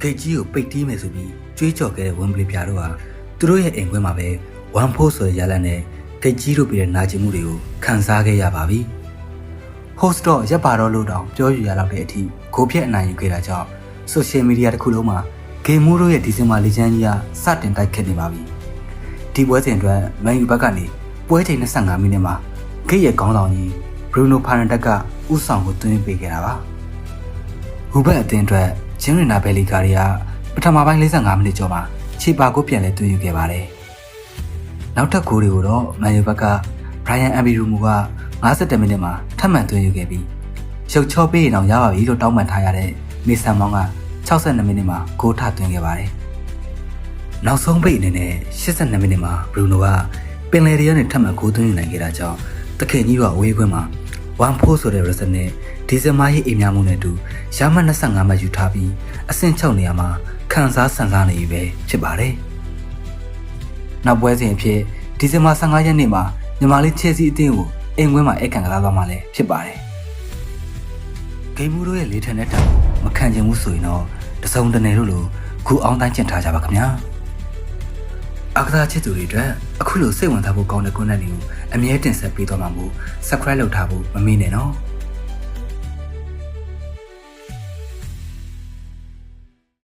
ဂိတ်ကြီးကိုပိတ်တီးမယ်ဆိုပြီးကြွေးကြော်ခဲ့တဲ့ဝင်ပလီပြာတို့ဟာသူတို့ရဲ့အိမ်ခွင်းမှာပဲဝမ်ဖိုးဆိုတဲ့ရလတ်နဲ့ဂိတ်ကြီးတို့ပြတဲ့နာကျင်မှုတွေကိုခံစားခဲ့ရပါပြီ။ host တော့ရက်ပါတော့လို့တောင်ပြောယူရတော့တဲ့အထိကိုပြက်အနိုင်ယူခဲ့တာကြောင့် social media တစ်ခုလုံးမှာဂေမိုးတို့ရဲ့ဒီဇင်ဘာလေချမ်းကြီးကစတင်တိုက်ခတ်နေပါပြီ။ဒီပွဲစဉ်အတွက်မန်ယူဘက်ကနေပွဲချိန်25မိနစ်မှာဂိတ်ရဲ့ခေါင်းဆောင်ကြီးဘရူနိုဖာနန်တက်ကဥဆောင်ကိုသွင်းပေးခဲ့တာပါ။ဟူဘက်အသင်းအတွက် ဂျင်းရီနာဘယ်လီကာရီကပထမပိုင်း45မိနစ်ကျော်မှာခြေပါကိုပြန်လဲသွင်းယူခဲ့ပါတယ်။နောက်ထပ်ဂိုးတွေကိုတော့မန်ယူဘက်ကဘရိုင်ယန်အမ်ဘီရူမူက52မိနစ်မှာထပ်မံသွင်းယူခဲ့ပြီးရုပ်ချောပေးရင်တော့ရပါပြီလို့တောင်းပန်ထားရတဲ့မေဆန်မောင်က62မိနစ်မှာဂိုးထသွင်းခဲ့ပါတယ်။နောက်ဆုံးပိတ်အနေနဲ့82မိနစ်မှာဘရူနိုကပင်လယ်ရီကနေထပ်မံဂိုးသွင်းယူနိုင်ခဲ့တာကြောင့်တခင်ကြီးကအဝေးခွင်းမှာ ဝမ်ဖိုးဆိုတဲ့ result နဲ့ဒီဇင်ဘာရဲ့အိမ်များမှုနဲ့အတူရမှတ်25မှတ်ယူထားပြီးအဆင့်6နေရာမှာခံစားဆန်စားနေပြီပဲဖြစ်ပါတယ်။နောက်ပွဲစဉ်အဖြစ်ဒီဇင်ဘာ15ရက်နေ့မှာမြန်မာလေးချဲစီအသင်းကိုအိမ်ခွင်းမှာအခန့်ကစားသွားမှာလည်းဖြစ်ပါတယ်။ဂိမ်းမှုတို့ရဲ့လေးထန်တဲ့တောင်မခံချင်ဘူးဆိုရင်တော့တစုံတနယ်လို့လို့ခုအောင်တိုင်းကျင့်ထားကြပါခင်ဗျာ။ အကစားချစ်သူတွေအတွက်အခုလိုစိတ်ဝင်စားဖို့ကောင်းတဲ့ content တွေကိုအမြဲတင်ဆက်ပေးသွားမှာမို့ subscribe လုပ်ထားဖို့မမေ့နဲ့နော်။